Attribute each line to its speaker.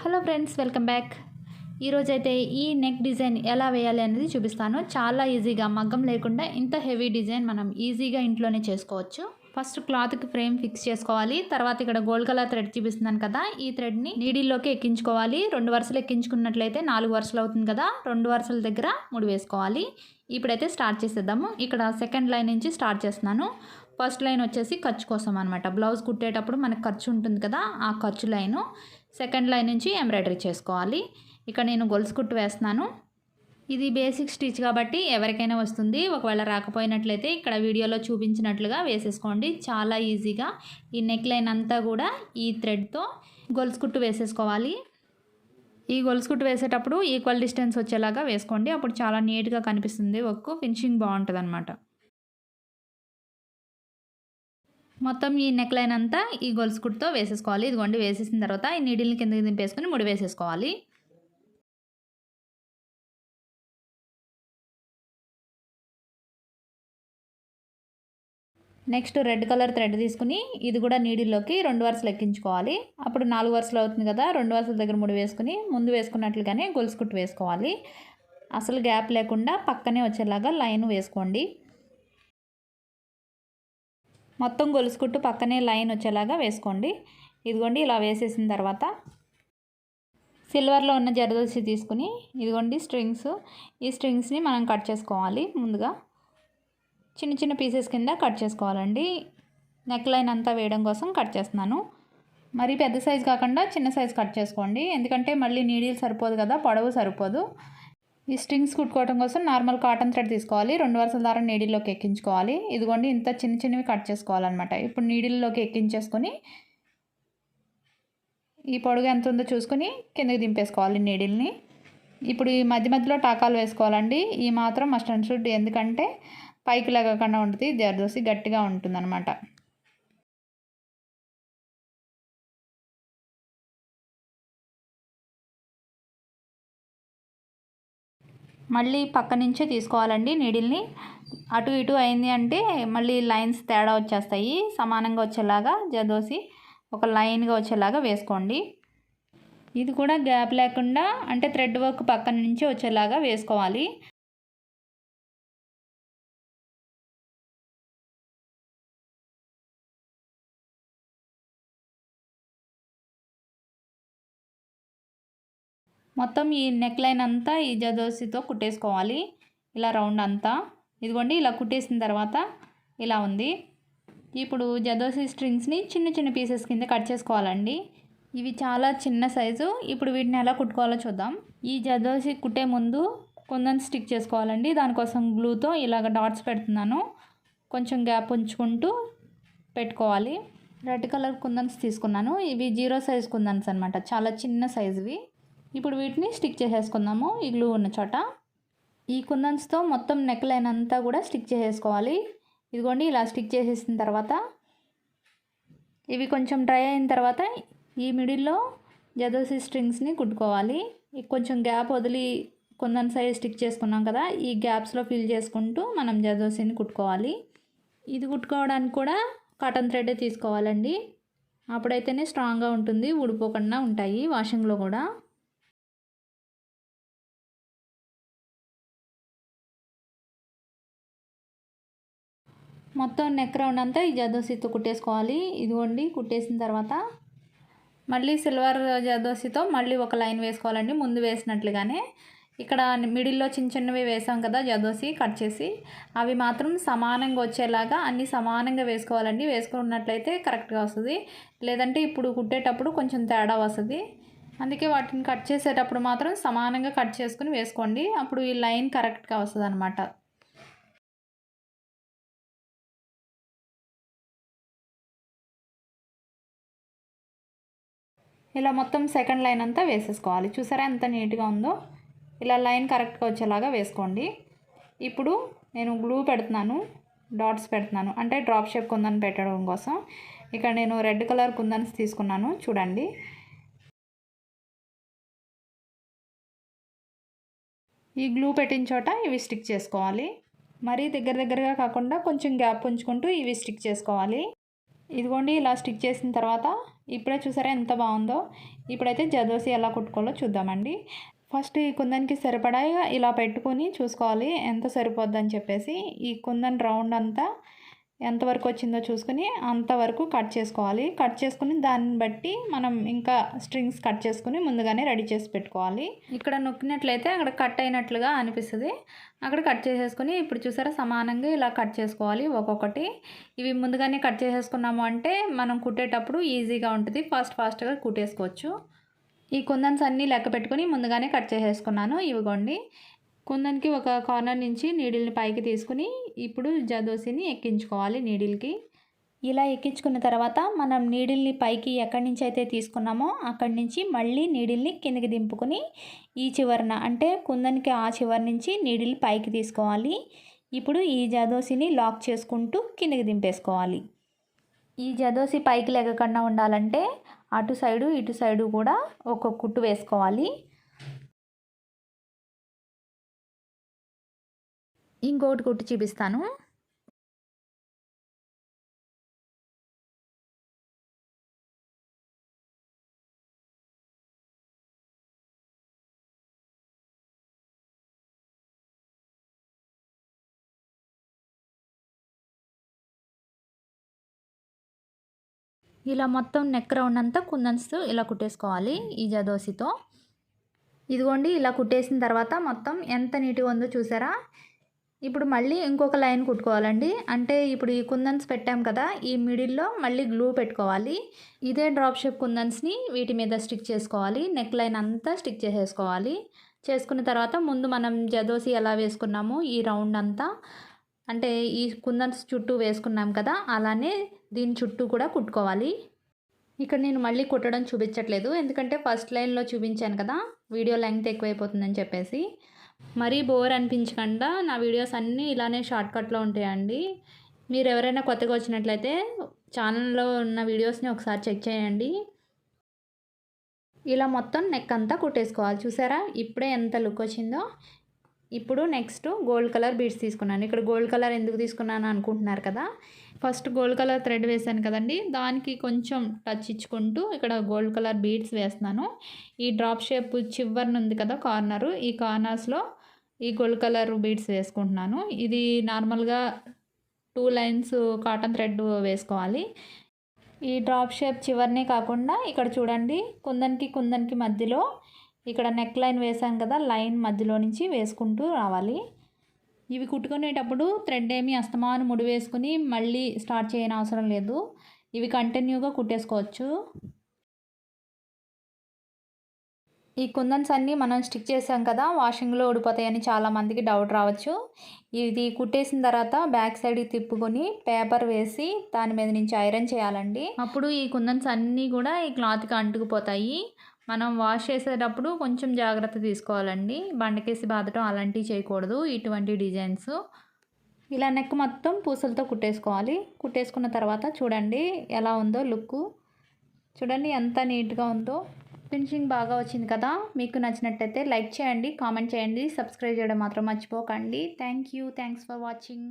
Speaker 1: Hello friends welcome back. ఈరోజైతే ఈ neck design ఎలా వేయాలి అనేది చూపిస్తాను. చాలా ఈజీగా మగ్గం లేకుండా ఇంత హెవీ డిజైన్ మనం ఈజీగా ఇంట్లోనే చేసుకోవచ్చు. ఫస్ట్ క్లాత్కి ఫ్రేమ్ ఫిక్స్ చేసుకోవాలి. తర్వాత ఇక్కడ గోల్డ్ కలర్ థ్రెడ్ చూపిస్తున్నాను కదా ఈ థ్రెడ్ని నీడిల్లోకి ఎక్కించుకోవాలి. రెండు వరుసలు ఎక్కించుకున్నట్లయితే నాలుగు వరుసలు అవుతుంది కదా రెండు వరుసల దగ్గర మూడు వేసుకోవాలి. ఇప్పుడైతే స్టార్ట్ చేసేద్దాము. ఇక్కడ సెకండ్ లైన్ నుంచి స్టార్ట్ చేస్తున్నాను. ఫస్ట్ లైన్ వచ్చేసి ఖర్చు కోసం అనమాట బ్లౌజ్ కుట్టేటప్పుడు మనకు ఖర్చు ఉంటుంది కదా ఆ ఖర్చు లైను. సెకండ్ లైన్ నుంచి ఎంబ్రాయిడరీ చేసుకోవాలి. ఇక్కడ నేను గొలుసు కుట్టు వేస్తున్నాను. ఇది బేసిక్ స్టిచ్ కాబట్టి ఎవరికైనా వస్తుంది. ఒకవేళ రాకపోయినట్లయితే ఇక్కడ వీడియోలో చూపించినట్లుగా వేసేసుకోండి. చాలా ఈజీగా ఈ నెక్ లైన్ అంతా కూడా ఈ థ్రెడ్తో గొలుసు కుట్టు వేసేసుకోవాలి. ఈ గొలుసు కుట్టు వేసేటప్పుడు ఈక్వల్ డిస్టెన్స్ వచ్చేలాగా వేసుకోండి. అప్పుడు చాలా నీట్గా కనిపిస్తుంది. ఒక్కు ఫినిషింగ్ బాగుంటుంది అనమాట మొత్తం ఈ నెక్ లైన్ అంతా ఈ గొలుసు కుట్టుతో వేసేసుకోవాలి. ఇదిగోండి వేసేసిన తర్వాత ఈ నీడిల్ని కిందకి దింపేసుకుని ముడి వేసేసుకోవాలి. నెక్స్ట్ రెడ్ కలర్ థ్రెడ్ తీసుకుని ఇది కూడా నీడిల్లోకి రెండు వరుసలు ఎక్కించుకోవాలి. అప్పుడు నాలుగు వరుసలు అవుతుంది కదా రెండు వరుసల దగ్గర ముడి వేసుకుని ముందు వేసుకున్నట్లుగానే గొలుసు కుట్టు వేసుకోవాలి. అసలు గ్యాప్ లేకుండా పక్కనే వచ్చేలాగా లైన్ వేసుకోండి. మొత్తం గొలుసు కుట్టు పక్కనే లైన్ వచ్చేలాగా వేసుకోండి. ఇదిగోండి ఇలా వేసేసిన తర్వాత సిల్వర్లో ఉన్న జరదోసి తీసుకుని ఇదిగోండి స్ట్రింగ్స్. ఈ స్ట్రింగ్స్ని మనం కట్ చేసుకోవాలి ముందుగా. చిన్న చిన్న పీసెస్ కింద కట్ చేసుకోవాలండి. నెక్ లైన్ అంతా వేయడం కోసం కట్ చేస్తున్నాను. మరి పెద్ద సైజు కాకుండా చిన్న సైజు కట్ చేసుకోండి. ఎందుకంటే మళ్ళీ నీడిల్ సరిపోదు కదా పొడవు సరిపోదు. ఈ స్ట్రింగ్స్ కుట్టుకోవడం కోసం నార్మల్ కాటన్ థ్రెడ్ తీసుకోవాలి. రెండు వరుసల దారం నీడిల్లోకి ఎక్కించుకోవాలి. ఇదిగోండి ఇంత చిన్న చిన్నవి కట్ చేసుకోవాలన్నమాట. ఇప్పుడు నీడిల్లోకి ఎక్కించేసుకొని ఈ పొడుగు ఎంత ఉందో చూసుకొని కిందకి దింపేసుకోవాలి నీడిల్ని. ఇప్పుడు ఈ మధ్య మధ్యలో టాకాలు వేసుకోవాలండి. ఈ మాత్రం మస్ట్ అండ్ షుడ్ ఎందుకంటే పైకి లెగకుండా ఉంటుంది. జరదోసి గట్టిగా ఉంటుందన్నమాట. మళ్ళీ పక్క నుంచే తీసుకోవాలండి నీడిల్ని. అటు ఇటు అయింది అంటే మళ్ళీ లైన్స్ తేడా వచ్చేస్తాయి. సమానంగా వచ్చేలాగా జదోసి ఒక లైన్గా వచ్చేలాగా వేసుకోండి. ఇది కూడా గ్యాప్ లేకుండా అంటే థ్రెడ్ వర్క్ పక్కన నుంచి వచ్చేలాగా వేసుకోవాలి. మొత్తం ఈ నెక్ లైన్ అంతా ఈ జదోసితో కుట్టేసుకోవాలి. ఇలా రౌండ్ అంతా. ఇదిగోండి ఇలా కుట్టేసిన తర్వాత ఇలా ఉంది. ఇప్పుడు జదోసి స్ట్రింగ్స్ని చిన్న చిన్న పీసెస్ కింద కట్ చేసుకోవాలండి. ఇవి చాలా చిన్న సైజు. ఇప్పుడు వీటిని ఎలా కుట్టుకోవాలో చూద్దాం. ఈ జదోసి కుట్టే ముందు కొందని స్టిక్ చేసుకోవాలండి. దానికోసం గ్లూతో ఇలాగ డాట్స్ పెడుతున్నాను. కొంచెం గ్యాప్ ఉంచుకుంటూ పెట్టుకోవాలి. రెడ్ కలర్ కుందన్స్ తీసుకున్నాను. ఇవి జీరో సైజ్ కుందన్స్ అనమాట చాలా చిన్న సైజువి. ఇప్పుడు వీటిని స్టిక్ చేసేసుకుందాము. ఈ గ్లూ ఉన్న చోట. ఈ కుందన్స్తో మొత్తం నెక్ లైన్ అంతా కూడా స్టిక్ చేసేసుకోవాలి. ఇదిగోండి ఇలా స్టిక్ చేసేసిన తర్వాత ఇవి కొంచెం డ్రై అయిన తర్వాత ఈ మిడిల్లో జదోసి స్ట్రింగ్స్ని కుట్టుకోవాలి. కొంచెం గ్యాప్ వదిలి కొందన్ సైజ్ స్టిక్ చేసుకున్నాం కదా ఈ గ్యాప్స్లో ఫిల్ చేసుకుంటూ మనం జదోసిని కుట్టుకోవాలి. ఇది కుట్టుకోవడానికి కూడా కాటన్ థ్రెడ్ తీసుకోవాలండి. అప్పుడైతేనే స్ట్రాంగ్గా ఉంటుంది ఊడిపోకుండా ఉంటాయి వాషింగ్లో కూడా. మొత్తం నెక్ రౌండ్ అంతా ఈ జదోసితో కుట్టేసుకోవాలి. ఇదిగోండి కుట్టేసిన తర్వాత మళ్ళీ సిల్వర్ జదోసితో మళ్ళీ ఒక లైన్ వేసుకోవాలండి ముందు వేసినట్లుగానే. ఇక్కడ మిడిల్లో చిన్న చిన్నవి వేసాం కదా జదోసి కట్ చేసి. అవి మాత్రం సమానంగా వచ్చేలాగా అన్నీ సమానంగా వేసుకోవాలండి. వేసుకున్నట్లయితే కరెక్ట్గా వస్తుంది. లేదంటే ఇప్పుడు కుట్టేటప్పుడు కొంచెం తేడా వస్తుంది. అందుకే వాటిని కట్ చేసేటప్పుడు మాత్రం సమానంగా కట్ చేసుకుని వేసుకోండి. అప్పుడు ఈ లైన్ కరెక్ట్గా వస్తుంది అనమాట ఇలా మొత్తం సెకండ్ లైన్ అంతా వేసేసుకోవాలి. చూసారా ఎంత నీట్గా ఉందో? ఇలా లైన్ కరెక్ట్గా వచ్చేలాగా వేసుకోండి. ఇప్పుడు నేను గ్లూ పెడుతున్నాను డాట్స్ పెడుతున్నాను. అంటే డ్రాప్ షేప్ కుందని పెట్టడం కోసం. ఇక్కడ నేను రెడ్ కలర్ కుందన్స్ తీసుకున్నాను. చూడండి. ఈ గ్లూ పెట్టిన చోట ఇవి స్టిక్ చేసుకోవాలి. మరీ దగ్గర దగ్గరగా కాకుండా కొంచెం గ్యాప్ ఉంచుకుంటూ ఇవి స్టిక్ చేసుకోవాలి. ఇదిగోండి ఇలా స్టిక్ చేసిన తర్వాత ఇప్పుడే చూసారా ఎంత బాగుందో. ఇప్పుడైతే జదోసి ఎలా కుట్టుకోవాలో చూద్దామండి. ఫస్ట్ ఈ కుందన్కి సరిపడా ఇలా పెట్టుకొని చూసుకోవాలి. ఎంత సరిపోద్దని చెప్పేసి ఈ కుందన్ రౌండ్ అంతా ఎంతవరకు వచ్చిందో చూసుకుని అంతవరకు కట్ చేసుకోవాలి. కట్ చేసుకుని దాన్ని బట్టి మనం ఇంకా స్ట్రింగ్స్ కట్ చేసుకుని ముందుగానే రెడీ చేసి పెట్టుకోవాలి. ఇక్కడ నొక్కినట్లయితే అక్కడ కట్ అయినట్లుగా అనిపిస్తుంది. అక్కడ కట్ చేసేసుకుని ఇప్పుడు చూసారా సమానంగా ఇలా కట్ చేసుకోవాలి ఒక్కొక్కటి. ఇవి ముందుగానే కట్ చేసేసుకున్నాము అంటే మనం కుట్టేటప్పుడు ఈజీగా ఉంటుంది. ఫాస్ట్ ఫాస్ట్గా కుట్టేసుకోవచ్చు. ఈ కుందన్స్ అన్నీ లెక్క పెట్టుకుని ముందుగానే కట్ చేసేసుకున్నాను. ఇవిగోండి. కుందన్కి ఒక కార్నర్ నుంచి నీడిల్ని పైకి తీసుకుని ఇప్పుడు జదోసిని ఎక్కించుకోవాలి నీడిల్కి. ఇలా ఎక్కించుకున్న తర్వాత మనం నీడిల్ని పైకి ఎక్కడి నుంచి అయితే తీసుకున్నామో అక్కడి నుంచి మళ్ళీ నీడిల్ని కిందకి దింపుకొని ఈ చివరన అంటే కుందనికి ఆ చివరి నుంచి నీడిల్ పైకి తీసుకోవాలి. ఇప్పుడు ఈ జదోసిని లాక్ చేసుకుంటూ కిందకి దింపేసుకోవాలి. ఈ జదోసి పైకి లెగకుండా ఉండాలంటే అటు సైడు ఇటు సైడు కూడా ఒక కుట్టు వేసుకోవాలి. ఇంకొకటి కుట్టి చూపిస్తాను. ఇలా మొత్తం నెక్ రౌండ్ అంతా కుందన్స్ ఇలా కుట్టేసుకోవాలి ఈ జదోసితో. ఇదిగోండి ఇలా కుట్టేసిన తర్వాత మొత్తం ఎంత నీట్గా ఉందో చూసారా? ఇప్పుడు మళ్ళీ ఇంకొక లైన్ కుట్టుకోవాలండి. అంటే ఇప్పుడు ఈ కుందన్స్ పెట్టాం కదా ఈ మిడిల్లో మళ్ళీ గ్లూ పెట్టుకోవాలి. ఇదే డ్రాప్ షేప్ కుందన్స్ని వీటి మీద స్టిక్ చేసుకోవాలి. నెక్ లైన్ అంతా స్టిక్ చేసేసుకోవాలి. చేసుకున్న తర్వాత ముందు మనం జదోసి ఎలా వేసుకున్నామో ఈ రౌండ్ అంతా అంటే ఈ కుందన్స్ చుట్టూ వేసుకున్నాం కదా అలానే దీని చుట్టూ కూడా కుట్టుకోవాలి. ఇక్కడ నేను మళ్ళీ కుట్టడం చూపించట్లేదు. ఎందుకంటే ఫస్ట్ లైన్లో చూపించాను కదా వీడియో లెంగ్త్ ఎక్కువైపోతుందని చెప్పేసి. మరీ బోర్ అనిపించకుండా నా వీడియోస్ అన్నీ ఇలానే షార్ట్కట్లో ఉంటాయండి. మీరు ఎవరైనా కొత్తగా వచ్చినట్లయితే ఛానల్లో ఉన్న వీడియోస్ని ఒకసారి చెక్ చేయండి. ఇలా మొత్తం నెక్ అంతా కుట్టేసుకోవాలి. చూసారా? ఇప్పుడే ఎంత లుక్ వచ్చిందో. ఇప్పుడు నెక్స్ట్ గోల్డ్ కలర్ బీడ్స్ తీసుకున్నాను. ఇక్కడ గోల్డ్ కలర్ ఎందుకు తీసుకున్నాను అనుకుంటున్నారు కదా? ఫస్ట్ గోల్డ్ కలర్ థ్రెడ్ వేసాను కదండి. దానికి కొంచెం టచ్ ఇచ్చుకుంటూ ఇక్కడ గోల్డ్ కలర్ బీడ్స్ వేస్తున్నాను. ఈ డ్రాప్ షేప్ చివరిన ఉంది కదా కార్నరు ఈ కార్నర్స్లో ఈ గోల్డ్ కలర్ బీడ్స్ వేసుకుంటున్నాను. ఇది నార్మల్గా టూ లైన్స్ కాటన్ థ్రెడ్ వేసుకోవాలి. ఈ డ్రాప్ షేప్ చివరినే కాకుండా ఇక్కడ చూడండి. కుందన్కి కుందన్కి మధ్యలో ఇక్కడ నెక్ లైన్ వేసాం కదా లైన్ మధ్యలో నుంచి వేసుకుంటూ రావాలి. ఇవి కుట్టుకునేటప్పుడు థ్రెడ్ ఏమి అస్తమాను ముడి వేసుకుని మళ్ళీ స్టార్ట్ చేయని అవసరం లేదు. ఇవి కంటిన్యూగా కుట్టేసుకోవచ్చు. ఈ కుందన్స్ అన్నీ మనం స్టిక్ చేసాం కదా వాషింగ్లో ఊడిపోతాయని చాలామందికి డౌట్ రావచ్చు. ఇది కుట్టేసిన తర్వాత బ్యాక్ సైడ్ తిప్పుకొని పేపర్ వేసి దాని మీద నుంచి ఐరన్ చేయాలండి. అప్పుడు ఈ కుందన్స్ అన్నీ కూడా ఈ క్లాత్కి అంటుకుపోతాయి. మనం వాష్ చేసేటప్పుడు కొంచెం జాగ్రత్త తీసుకోవాలండి. బండకేసి బాధటం అలాంటివి చేయకూడదు. ఇటువంటి డిజైన్స్ ఇలా నెక్ మొత్తం పూసలతో కుట్టేసుకోవాలి. కుట్టేసుకున్న తర్వాత చూడండి ఎలా ఉందో లుక్ చూడండి ఎంత నీట్గా ఉందో. ఫినిషింగ్ బాగా వచ్చింది కదా. మీకు నచ్చినట్టయితే లైక్ చేయండి కామెంట్ చేయండి. సబ్స్క్రైబ్ చేయడం మాత్రం మర్చిపోకండి. Thank you thanks for watching